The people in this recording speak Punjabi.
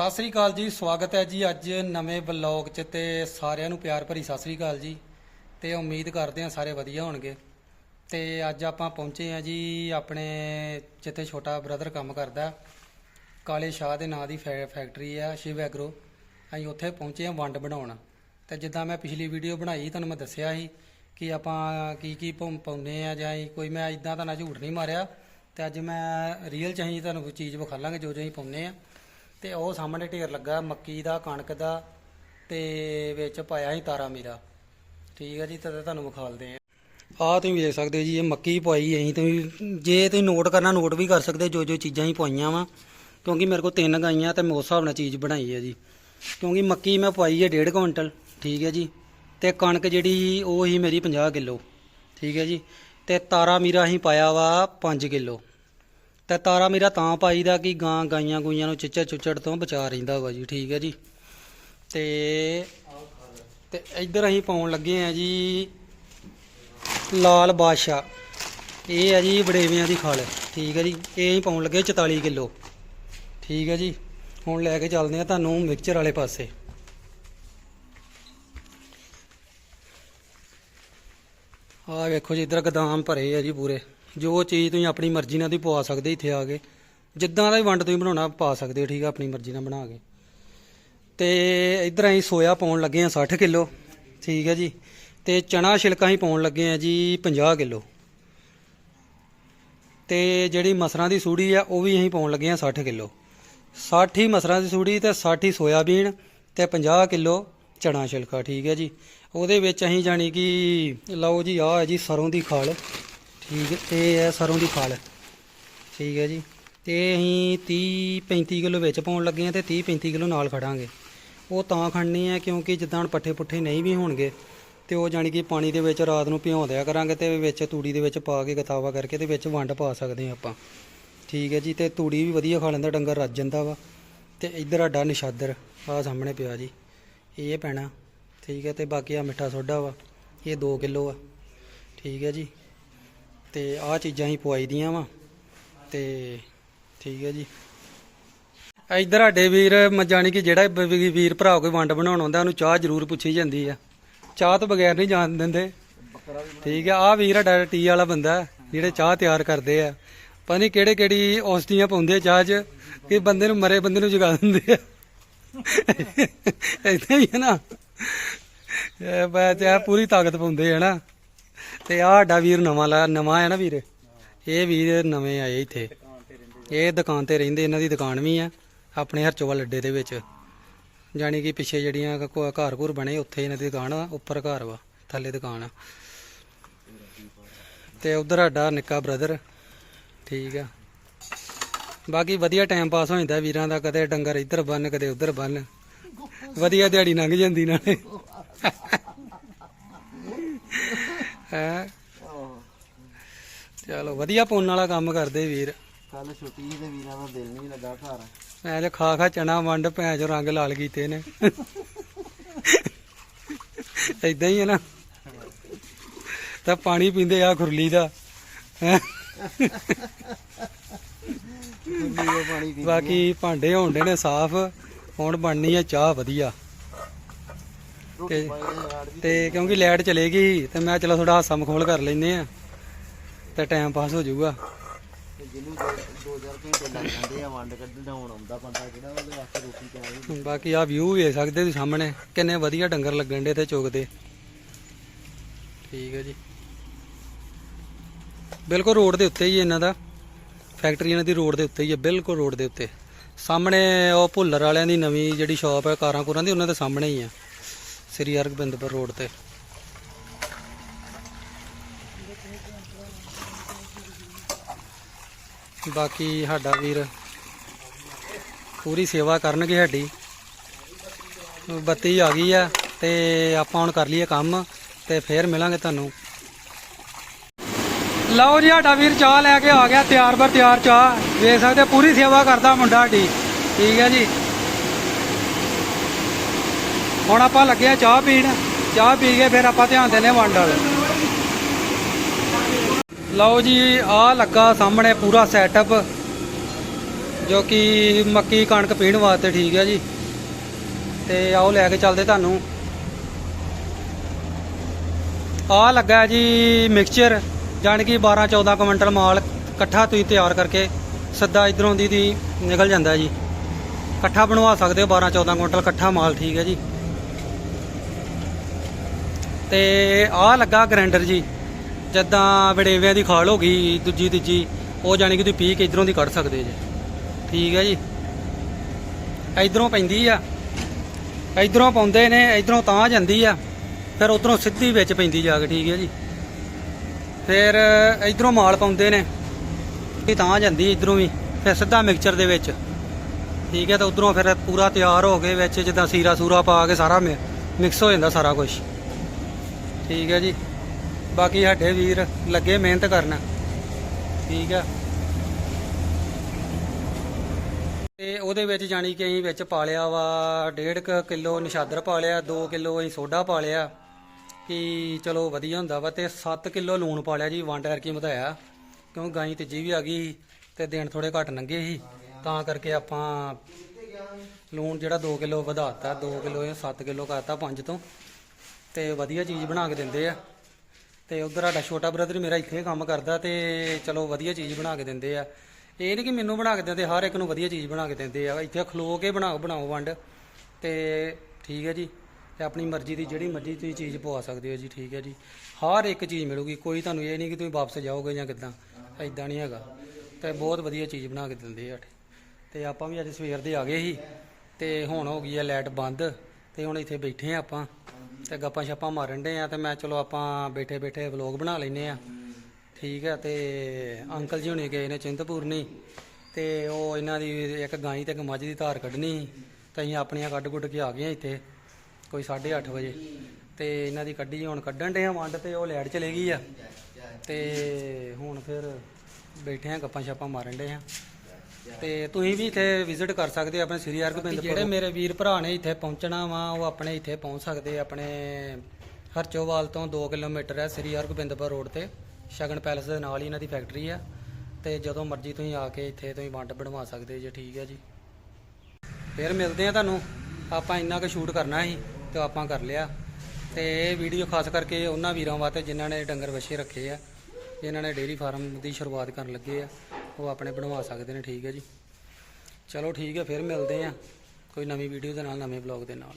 ਸਤਿ ਸ੍ਰੀ ਅਕਾਲ ਜੀ, ਸਵਾਗਤ ਹੈ ਜੀ ਅੱਜ ਨਵੇਂ ਬਲੌਗ 'ਚ ਤੇ ਸਾਰਿਆਂ ਨੂੰ ਪਿਆਰ ਭਰੀ ਸਤਿ ਸ੍ਰੀ ਅਕਾਲ ਜੀ। ਤੇ ਉਮੀਦ ਕਰਦੇ ਹਾਂ ਸਾਰੇ ਵਧੀਆ ਹੋਣਗੇ। ਤੇ ਅੱਜ ਆਪਾਂ ਪਹੁੰਚੇ ਹਾਂ ਜੀ ਆਪਣੇ ਜਿੱਥੇ ਛੋਟਾ ਬ੍ਰਦਰ ਕੰਮ ਕਰਦਾ। ਕਾਲੇ ਸ਼ਾਹ ਦੇ ਨਾਂ ਦੀ ਫੈ- ਫੈਕਟਰੀ ਆ, ਸ਼ਿਵ ਐਗਰੋ। ਅਸੀਂ ਉੱਥੇ ਪਹੁੰਚੇ ਹਾਂ ਵੰਡ ਬਣਾਉਣ। ਤੇ ਜਿੱਦਾਂ ਮੈਂ ਪਿਛਲੀ ਵੀਡੀਓ ਬਣਾਈ, ਤੁਹਾਨੂੰ ਮੈਂ ਦੱਸਿਆ ਸੀ ਕਿ ਆਪਾਂ ਕੀ ਕੀ ਪਾਉ- ਪਾਉਂਦੇ ਆ ਜਾਂ ਕੋਈ, ਮੈਂ ਇਦਾਂ ਤਾਂ ਨਾ ਝੂਠ ਨਹੀਂ ਮਾਰਿਆ। ਤੇ ਅੱਜ ਮੈਂ ਰੀਅਲ ਚ ਅਸੀਂ ਤੁਹਾਨੂੰ ਚੀਜ਼ ਵਿਖਾ ਲਾਂਗੇ ਜੋ ਜੋ ਅਸੀਂ ਪਾਉਂਦੇ ਆ ਤੇ ਉਹ ਸਾਹਮਣੇ ਢੇਰ ਲੱਗਾ, ਮੱਕੀ ਦਾ, ਕਣਕ ਦਾ ਤੇ ਵਿੱਚ ਪਾਇਆ ਸੀ ਤਾਰਾ ਮੀਰਾ। ਠੀਕ ਹੈ ਜੀ, ਤੇ ਤੁਹਾਨੂੰ ਵਿਖਾਲਦੇ ਆ। ਆ ਤੁਸੀਂ ਵੇਖ ਸਕਦੇ ਹੋ ਜੀ, ਇਹ ਮੱਕੀ ਪਾਈ ਅਸੀਂ ਤੁਸੀਂ ਜੇ ਤੁਸੀਂ ਨੋਟ ਕਰਨਾ ਨੋਟ ਵੀ ਕਰ ਸਕਦੇ ਜੋ ਜੋ ਚੀਜ਼ਾਂ ਹੀ ਪਵਾਈਆਂ ਵਾ। ਕਿਉਂਕਿ ਮੇਰੇ ਕੋਲ ਤਿੰਨ ਗਾਈਆਂ ਤੇ ਮੈਂ ਉਸ ਹਿਸਾਬ ਨਾਲ ਚੀਜ਼ ਬਣਾਈ ਹੈ ਜੀ। ਕਿਉਂਕਿ ਮੱਕੀ ਮੈਂ ਪਵਾਈ ਹੈ 1.5 ਕੁਇੰਟਲ, ਠੀਕ ਹੈ ਜੀ। ਤੇ ਕਣਕ ਜਿਹੜੀ ਉਹ ਹੀ ਮੇਰੀ 50 ਕਿਲੋ, ਠੀਕ ਹੈ ਜੀ। ਤੇ ਤਾਰਾ ਮੀਰਾ ਅਸੀਂ ਪਾਇਆ ਵਾ 5 ਕਿਲੋ। ਤੇ ਤਾਰਾ ਮੇਰਾ ਤਾਂ ਪਾਈਦਾ ਕਿ ਗਾਂ ਗਾਈਆਂ ਗੁਈਆਂ ਨੂੰ ਚਿੱਚੜ ਚੁੱਚੜ ਤੋਂ ਬਚਾ ਰਹਿੰਦਾ ਵਾ ਜੀ, ਠੀਕ ਹੈ ਜੀ। ਤੇ ਤੇ ਇੱਧਰ ਅਸੀਂ ਪਾਉਣ ਲੱਗੇ ਆ ਜੀ ਲਾਲ ਬਾਦਸ਼ਾਹ। ਇਹ ਹੈ ਜੀ ਬੜੇਵਿਆਂ ਦੀ ਖਲ, ਠੀਕ ਹੈ ਜੀ। ਇਹ ਅਸੀਂ ਪਾਉਣ ਲੱਗੇ 44 ਕਿਲੋ, ਠੀਕ ਹੈ ਜੀ। ਹੁਣ ਲੈ ਕੇ ਚੱਲਦੇ ਆ ਤੁਹਾਨੂੰ ਮਿਕਸਚਰ ਵਾਲੇ ਪਾਸੇ। ਆਹ ਵੇਖੋ ਜੀ, ਇੱਧਰ ਗਦਾਮ ਭਰੇ ਆ ਜੀ ਪੂਰੇ। ਜੋ ਚੀਜ਼ ਤੁਸੀਂ ਆਪਣੀ ਮਰਜ਼ੀ ਨਾਲ ਦੀ ਪਵਾ ਸਕਦੇ ਇੱਥੇ ਆ ਕੇ। ਜਿੱਦਾਂ ਦਾ ਵੀ ਵੰਡ ਤੁਸੀਂ ਬਣਾਉਣਾ, ਪਾ ਸਕਦੇ ਹੋ, ਠੀਕ ਆ, ਆਪਣੀ ਮਰਜ਼ੀ ਨਾਲ ਬਣਾ ਕੇ। ਤੇ ਇੱਧਰ ਅਸੀਂ ਸੋਇਆ ਪਾਉਣ ਲੱਗੇ ਆ 60 ਕਿਲੋ, ਠੀਕ ਹੈ ਜੀ। ਤੇ ਚਣਾ ਛਿਲਕਾ ਅਸੀਂ ਪਾਉਣ ਲੱਗੇ ਆ ਜੀ 50 ਕਿਲੋ। ਤੇ ਜਿਹੜੀ ਮਸਰਾਂ ਦੀ ਸੂੜੀ ਆ, ਉਹ ਵੀ ਅਸੀਂ ਪਾਉਣ ਲੱਗੇ ਆ 60 ਕਿਲੋ। 60 ਹੀ ਮਸਰਾਂ ਦੀ ਸੂੜੀ ਤੇ 60 ਹੀ ਸੋਇਆਬੀਨ ਤੇ 50 ਕਿਲੋ ਚਣਾ ਛਿਲਕਾ, ਠੀਕ ਹੈ ਜੀ। ਉਹਦੇ ਵਿੱਚ ਅਸੀਂ ਜਾਣੀ ਕਿ, ਲਓ ਜੀ, ਆਹ ਹੈ ਜੀ ਸਰੋਂ ਦੀ ਖਾਲ। ਠੀਕ ਹੈ ਇਹ ਹੈ ਸਰੋਂ ਦੀ ਖਾਲ ਠੀਕ ਹੈ ਜੀ। ਤੇ ਅਸੀਂ 30 35 ਕਿਲੋ ਵਿੱਚ ਪਾਉਣ ਲੱਗੇ ਆ ਤੇ 30 35 ਕਿਲੋ ਨਾਲ ਖੜਾਂਗੇ। ਉਹ ਤਾਂ ਖੜਨੀ ਹੈ ਕਿਉਂਕਿ ਜਿੱਦਾਂ ਹੁਣ ਪੱਠੇ ਪੁੱਠੇ ਨਹੀਂ ਵੀ ਹੋਣਗੇ, ਤੇ ਉਹ ਜਾਣੀ ਕਿ ਪਾਣੀ ਦੇ ਵਿੱਚ ਰਾਤ ਨੂੰ ਭਿਉਂ ਦਿਆ ਕਰਾਂਗੇ ਤੇ ਵਿੱਚ ਤੂੜੀ ਦੇ ਵਿੱਚ ਪਾ ਕੇ ਗਤਾਵਾ ਕਰਕੇ ਤੇ ਵਿੱਚ ਵੰਡ ਪਾ ਸਕਦੇ ਆ ਆਪਾਂ। ਠੀਕ ਹੈ ਜੀ, ਤੇ ਤੂੜੀ ਵੀ ਵਧੀਆ ਖਾ ਲੈਂਦਾ, ਡੰਗਰ ਰੱਜ ਜਾਂਦਾ ਵਾ। ਤੇ ਇੱਧਰ ਆਡਾ ਨਿਸ਼ਾਦਰ ਆ ਸਾਹਮਣੇ ਪਿਆ ਜੀ। ਇਹ ਪੈਣਾ, ਠੀਕ ਹੈ, ਤੇ ਬਾਕੀ ਆ ਮਿੱਠਾ ਸੋਡਾ ਵਾ, ਇਹ 2 ਕਿਲੋ ਆ। ਠੀਕ ਹੈ ਜੀ। ਤੇ ਆਹ ਚੀਜ਼ਾਂ ਹੀ ਪਵਾਈ ਦੀਆਂ ਵਾ ਤੇ ਠੀਕ ਹੈ ਜੀ। ਇੱਧਰ ਸਾਡੇ ਵੀਰ, ਮ- ਜਾਣੀ ਕਿ ਜਿਹੜਾ ਵੀਰ ਭਰਾ ਕੋਈ ਵੰਡ ਬਣਾਉਣ ਆਉਂਦਾ, ਉਹਨੂੰ ਚਾਹ ਜ਼ਰੂਰ ਪੁੱਛੀ ਜਾਂਦੀ ਆ। ਚਾਹ ਤੋਂ ਬਗੈਰ ਨਹੀਂ ਜਾਣ ਦਿੰਦੇ। ਠੀਕ ਆ ਆ ਵੀਰ ਸਾਡਾ ਟੀ ਵਾਲਾ ਬੰਦਾ, ਜਿਹੜੇ ਚਾਹ ਤਿਆਰ ਕਰਦੇ ਆ। ਪਤਾ ਨਹੀਂ ਕਿਹੜੇ ਕਿਹੜੀ ਔਸਤੀਆਂ ਪਾਉਂਦੇ ਆ ਚਾਹ 'ਚ, ਕਿ ਬੰਦੇ ਨੂੰ ਮਰੇ ਬੰਦੇ ਨੂੰ ਜਗਾ ਦਿੰਦੇ ਆ। ਇਦਾਂ ਹੀ ਹੈ ਨਾ। ਇਹ ਬੈ ਤੇ ਪੂਰੀ ਤਾਕਤ ਪਾਉਂਦੇ ਆ ਨਾ। ਤੇ ਆਹ ਸਾਡਾ ਵੀਰ ਨਵਾਂ ਲਾ ਨਵਾਂ ਹੈ ਨਾ ਵੀਰ। ਇਹ ਵੀਰ ਨਵੇਂ ਆਏ ਇੱਥੇ। ਇਹ ਦੁਕਾਨ ਤੇ ਰਹਿੰਦੇ, ਇਹਨਾਂ ਦੀ ਦੁਕਾਨ ਵੀ ਆ, ਆਪਣੇ ਹਰਚੋਵਾ ਅੱਡੇ ਦੇ ਵਿੱਚ। ਜਾਣੀ ਕਿ ਪਿੱਛੇ ਜਿਹੜੀਆਂ ਕ- ਘਰ ਬਣੇ, ਉੱਥੇ ਇਹਨਾਂ ਦੀ ਦੁਕਾਨ ਆ, ਉੱਪਰ ਘਰ ਵਾ, ਥੱਲੇ ਦੁਕਾਨ ਆ। ਤੇ ਉਧਰ ਸਾਡਾ ਨਿੱਕਾ ਬ੍ਰਦਰ ਠੀਕ ਆ। ਬਾਕੀ ਵਧੀਆ ਟਾਈਮ ਪਾਸ ਹੋ ਜਾਂਦਾ ਵੀਰਾਂ ਦਾ, ਕਦੇ ਡੰਗਰ ਇੱਧਰ ਬੰਨ, ਕਦੇ ਉੱਧਰ ਬੰਨ। ਵਧੀਆ ਦਿਹਾੜੀ ਲੰਘ ਜਾਂਦੀ ਨਾਲੇ। ਹੈ। ਚਲੋ ਵਧੀਆ ਪੁੰਨ ਵਾਲਾ ਕੰਮ ਕਰਦੇ ਵੀਰ। ਕੱਲ ਛੁੱਟੀ ਸੀ ਤੇ ਵੀਰਾਂ ਦਾ ਦਿਲ ਨਹੀਂ ਲੱਗਾ ਘਰ। ਮੈਂ ਜੇ ਖਾ ਖਾ ਚਣਾ ਵੰਡ ਭੈਣ ਚੋ ਰੰਗ ਲਾਲ ਕੀਤੇ ਨੇ। ਇਦਾਂ ਹੀ ਹੈ ਨਾ। ਤਾਂ ਪਾਣੀ ਪੀਂਦੇ ਆ ਖੁਰਲੀ ਦਾ। ਬਾਕੀ ਭਾਂਡੇ ਹੋਣਦੇ ਨੇ ਸਾਫ਼। ਹੁਣ ਬਣਨੀ ਆ ਚਾਹ ਵਧੀਆ। ਤੇ ਕਿਉਂਕਿ ਲਾਈਟ ਚਲੇ ਗਈ ਤੇ ਮੈਂ ਚਲੋ ਥੋੜਾ ਹਾਸਾ ਮਖੌਲ ਕਰ ਲੈਨੇ ਆ ਤੇ ਟਾਈਮ ਪਾਸ ਹੋ ਜਾਊਗਾ। ਤੇ ਜਿਹਨੂੰ 2000 ਘੰਟੇ ਲੱਗ ਜਾਂਦੇ ਆ ਵੰਡ ਕੱਢਣ ਹੁਣ ਆਉਂਦਾ ਬੰਦਾ ਜਿਹੜਾ ਉਹਦੇ ਵਾਸਤੇ ਰੋਟੀ ਚਾਹੀਦੀ ਬਾਕੀ ਆ ਵਿਊ ਵੇਖ ਸਕਦੇ ਤੁਸੀਂ ਸਾਹਮਣੇ ਕਿੰਨੇ ਵਧੀਆ ਡੰਗਰ ਲੱਗਣ ਦੇ ਤੇ। ਚੁਗਦੇ ਠੀਕ ਹੈ ਜੀ। ਬਿਲਕੁਲ ਰੋਡ ਦੇ ਉੱਤੇ ਹੈ ਇਹਨਾਂ ਦਾ। ਫੈਕਟਰੀ ਇਹਨਾਂ ਦੀ ਰੋਡ ਦੇ ਉੱਤੇ ਹੀ ਹੈ ਬਿਲਕੁਲ ਰੋਡ ਦੇ ਉੱਤੇ। ਸਾਹਮਣੇ ਉਹ ਭੁੱਲਰ ਵਾਲਿਆਂ ਦੀ ਨਵੀਂ ਜਿਹੜੀ ਸ਼ਾਪ ਹੈ ਕਾਰਾਂ ਕੁਰਾਂ ਦੀ ਉਹਨਾਂ ਦੇ ਸਾਹਮਣੇ ਹੀ ਆ ਸ੍ਰੀ ਹਰਗੋਬਿੰਦਪੁਰ ਰੋਡ ਤੇ। ਬਾਕੀ ਸਾਡਾ ਵੀਰ ਪੂਰੀ ਸੇਵਾ ਕਰਨਗੇ ਸਾਡੀ। ਬੱਤੀ ਆ ਗਈ ਆ ਤੇ ਆਪਾਂ ਹੁਣ ਕਰ ਲਈਏ ਕੰਮ ਤੇ ਫੇਰ ਮਿਲਾਂਗੇ ਤੁਹਾਨੂੰ। ਲਓ ਜੀ, ਸਾਡਾ ਵੀਰ ਚਾਹ ਲੈ ਕੇ ਆ ਗਿਆ ਤਿਆਰ ਬਰ ਤਿਆਰ ਚਾਹ। ਵੇਖ ਸਕਦੇ ਪੂਰੀ ਸੇਵਾ ਕਰਦਾ ਮੁੰਡਾ ਸਾਡੀ। ਠੀਕ ਹੈ ਜੀ। ਹੁਣ ਆਪਾਂ ਲੱਗੇ ਆ ਚਾਹ ਪੀਣ। ਚਾਹ ਪੀ ਕੇ ਫਿਰ ਆਪਾਂ ਧਿਆਨ ਦਿੰਦੇ ਵੰਡ ਵਾਲੇ। ਲਓ ਜੀ ਆ ਲੱਗਾ ਸਾਹਮਣੇ ਪੂਰਾ ਸੈਟਅਪ ਜੋ ਕਿ ਮੱਕੀ ਕਣਕ ਪੀਣ ਵਾਸਤੇ ਠੀਕ ਹੈ ਜੀ। ਤੇ ਆਓ ਲੈ ਕੇ ਚੱਲਦੇ ਤੁਹਾਨੂੰ। ਆ ਲੱਗਾ ਜੀ ਮਿਕਸਚਰ ਜਾਣੀ ਕਿ 12 14 ਕੁਇੰਟਲ ਮਾਲ ਇਕੱਠਾ ਤੁਸੀਂ ਤਿਆਰ ਕਰਕੇ ਸਿੱਧਾ ਇਧਰੋਂ ਦੀ ਦੀ ਨਿਕਲ ਜਾਂਦਾ ਜੀ। ਇਕੱਠਾ ਬਣਵਾ ਸਕਦੇ ਹੋ 12 14 ਕੁਇੰਟਲ ਇਕੱਠਾ ਮਾਲ ਠੀਕ ਹੈ ਜੀ। ਤੇ ਆਹ ਲੱਗਾ ਗ੍ਰਾਈਂਡਰ ਜੀ। ਜਿੱਦਾਂ ਵੜੇਵਿਆਂ ਦੀ ਖਾਲ ਹੋ ਗਈ, ਦੂਜੀ ਤੀਜੀ, ਉਹ ਜਾਣੀ ਕਿ ਤੁਸੀਂ ਪੀ ਕੇ ਇਧਰੋਂ ਦੀ ਕੱਢ ਸਕਦੇ ਜੀ। ਠੀਕ ਹੈ ਜੀ। ਇਧਰੋਂ ਪੈਂਦੀ ਆ। ਇਧਰੋਂ ਪਾਉਂਦੇ ਨੇ, ਇਧਰੋਂ ਤਾਂ ਜਾਂਦੀ ਆ। ਫਿਰ ਉਧਰੋਂ ਸਿੱਧੀ ਵਿੱਚ ਪੈਂਦੀ ਜਾ ਕੇ, ਠੀਕ ਹੈ ਜੀ। ਫਿਰ ਇਧਰੋਂ ਮਾਲ ਪਾਉਂਦੇ ਨੇ। ਇਹ ਤਾਂ ਜਾਂਦੀ ਇਧਰੋਂ ਵੀ, ਫਿਰ ਸਿੱਧਾ ਮਿਕਸਚਰ ਦੇ ਵਿੱਚ। ਠੀਕ ਹੈ ਤਾਂ ਉਧਰੋਂ ਫਿਰ ਪੂਰਾ ਤਿਆਰ ਹੋ ਕੇ ਵਿੱਚ ਜਿੱਦਾਂ ਸੀਰਾ ਸੂਰਾ ਪਾ ਕੇ ਸਾਰਾ ਮਿਕਸ ਹੋ ਜਾਂਦਾ ਸਾਰਾ ਕੁਝ ਠੀਕ ਹੈ ਜੀ। ਬਾਕੀ ਸਾਡੇ ਵੀਰ ਲੱਗੇ ਮਿਹਨਤ ਕਰਨ। ਠੀਕ ਹੈ। ਤੇ ਉਹਦੇ ਵਿੱਚ ਜਾਣੀ ਕਿ ਅਸੀਂ ਵਿੱਚ ਪਾ ਲਿਆ ਵਾ 1.5 ਕਿਲੋ ਨਿਸ਼ਾਦਰ ਪਾ ਲਿਆ 2 ਕਿਲੋ ਅਸੀਂ ਸੋਡਾ ਪਾ ਲਿਆ ਕਿ ਚਲੋ ਵਧੀਆ ਹੁੰਦਾ ਵਾ ਤੇ 7 ਕਿਲੋ ਲੂਣ ਪਾ ਲਿਆ ਜੀ, ਵੰਡ ਕਰਕੇ ਵਧਾਇਆ। ਕਿਉਂ ਗਾਈ ਤੀਜੀ ਵੀ ਆ ਗਈ ਸੀ ਤੇ ਦਿਨ ਥੋੜੇ ਘੱਟ ਲੰਘੇ ਸੀ। ਤਾਂ ਕਰਕੇ ਆਪਾਂ ਲੂਣ ਜਿਹੜਾ 2 ਕਿਲੋ ਵਧਾਤਾ 2 ਕਿਲੋ ਇਹ 7 ਕਿਲੋ ਕਰਤਾ 5 ਤੋਂ। ਤੇ ਵਧੀਆ ਚੀਜ਼ ਬਣਾ ਕੇ ਦਿੰਦੇ ਆ। ਤੇ ਉਧਰ ਸਾਡਾ ਛੋਟਾ ਬ੍ਰਦਰ ਮੇਰਾ ਇੱਥੇ ਕੰਮ ਕਰਦਾ ਤੇ ਚਲੋ ਵਧੀਆ ਚੀਜ਼ ਬਣਾ ਕੇ ਦਿੰਦੇ ਆ। ਇਹ ਨਹੀਂ ਕਿ ਮੈਨੂੰ ਬਣਾ ਕੇ ਦਿੰਦੇ, ਹਰ ਇੱਕ ਨੂੰ ਵਧੀਆ ਚੀਜ਼ ਬਣਾ ਕੇ ਦਿੰਦੇ ਆ। ਇੱਥੇ ਖਲੋ ਕੇ ਬਣਾਓ ਬਣਾਓ ਵੰਡ ਤੇ ਠੀਕ ਹੈ ਜੀ। ਤੇ ਆਪਣੀ ਮਰਜ਼ੀ ਦੀ ਜਿਹੜੀ ਮਰਜ਼ੀ ਤੁਸੀਂ ਚੀਜ਼ ਪਵਾ ਸਕਦੇ ਹੋ ਜੀ, ਠੀਕ ਹੈ ਜੀ। ਹਰ ਇੱਕ ਚੀਜ਼ ਮਿਲੂਗੀ, ਕੋਈ ਤੁਹਾਨੂੰ ਇਹ ਨਹੀਂ ਕਿ ਤੁਸੀਂ ਵਾਪਸ ਜਾਓਗੇ ਜਾਂ ਕਿੱਦਾਂ ਐਦਾਂ ਨਹੀਂ ਹੈਗਾ। ਤੇ ਬਹੁਤ ਵਧੀਆ ਚੀਜ਼ ਬਣਾ ਕੇ ਦਿੰਦੇ ਆ ਤੇ ਆਪਾਂ ਵੀ ਅੱਜ ਸਵੇਰ ਦੇ ਆ ਗਏ ਸੀ ਤੇ ਹੁਣ ਹੋ ਗਈ ਹੈ ਲਾਈਟ ਬੰਦ ਤੇ ਹੁਣ ਇੱਥੇ ਬੈਠੇ ਆ ਆਪਾਂ। ਤੇ ਗੱਪਾਂ ਛਾਪਾਂ ਮਾਰਨ ਦੇ ਆ ਤੇ ਮੈਂ ਚਲੋ ਆਪਾਂ ਬੈਠੇ ਬੈਠੇ ਵਲੌਗ ਬਣਾ ਲੈਨੇ ਆ। ਠੀਕ ਹੈ ਤੇ ਅੰਕਲ ਜੀ ਹੁਣੇ ਗਏ ਨੇ ਚਿੰਤਪੂਰਨੀ ਤੇ ਉਹ ਇਹਨਾਂ ਦੀ ਇੱਕ ਗਾਂ ਤੇ ਇੱਕ ਮੱਝ ਦੀ ਧਾਰ ਕੱਢਣੀ ਸੀ। ਤੇ ਅਸੀਂ ਆਪਣੀਆਂ ਕੱਢ ਕੁੱਟ ਕੇ ਆ ਗਏ ਆ ਇੱਥੇ, ਕੋਈ 8:30 ਵਜੇ। ਤੇ ਇਹਨਾਂ ਦੀ ਕੱਢੀ ਹੁਣ ਕੱਢਣ ਦੇ ਆ ਵੰਡ ਤੇ ਉਹ ਲਾਈਟ ਚਲੇ ਗਈ ਆ। ਤੇ ਹੁਣ ਫਿਰ ਬੈਠੇ ਆ ਗੱਪਾਂ ਛਾਪਾਂ ਮਾਰਨ ਦੇ ਆ। ਤੇ ਤੁਸੀਂ ਵੀ ਇੱਥੇ ਵਿਜ਼ਿਟ ਕਰ ਸਕਦੇ ਹੋ ਆਪਣੇ ਸ੍ਰੀ ਹਰਗੋਬਿੰਦ ਜਿਹੜੇ ਮੇਰੇ ਵੀਰ ਭਰਾ ਨੇ ਇੱਥੇ ਪਹੁੰਚਣਾ ਵਾ ਉਹ ਆਪਣੇ ਇੱਥੇ ਪਹੁੰਚ ਸਕਦੇ ਆ ਆਪਣੇ ਹਰਚੋਵਾਲ ਤੋਂ 2 ਕਿਲੋਮੀਟਰ ਹੈ ਸ੍ਰੀ ਹਰਗੋਬਿੰਦਪੁਰ ਰੋਡ ਤੇ। ਸ਼ਗਨ ਪੈਲਸ ਦੇ ਨਾਲ ਹੀ ਇਹਨਾਂ ਦੀ ਫੈਕਟਰੀ ਆ। ਤੇ ਜਦੋਂ ਮਰਜ਼ੀ ਤੁਸੀਂ ਆ ਕੇ ਇੱਥੇ ਤੁਸੀਂ ਵੰਡ ਬਣਵਾ ਸਕਦੇ ਜੇ ਠੀਕ ਹੈ ਜੀ। ਫਿਰ ਮਿਲਦੇ ਆ ਤੁਹਾਨੂੰ। ਆਪਾਂ ਇੰਨਾ ਕੁ ਸ਼ੂਟ ਕਰਨਾ ਸੀ ਤੇ ਆਪਾਂ ਕਰ ਲਿਆ। ਤੇ ਇਹ ਵੀਡੀਓ ਖਾਸ ਕਰਕੇ ਉਹਨਾਂ ਵੀਰਾਂ ਵਾਸਤੇ ਜਿਨ੍ਹਾਂ ਨੇ ਡੰਗਰ ਵੱਛੇ ਰੱਖੇ ਆ ਜਿਨ੍ਹਾਂ ਨੇ ਡੇਅਰੀ ਫਾਰਮ ਦੀ ਸ਼ੁਰੂਆਤ ਕਰਨ ਲੱਗੇ ਆ। ਉਹ ਆਪਣੇ ਬਣਵਾ ਸਕਦੇ ਨੇ, ਠੀਕ ਹੈ ਜੀ। ਚਲੋ ਠੀਕ ਹੈ, ਫਿਰ ਮਿਲਦੇ ਆ ਕੋਈ ਨਵੀਂ ਵੀਡੀਓ ਦੇ ਨਾਲ, ਨਵੇਂ ਬਲੌਗ ਦੇ ਨਾਲ।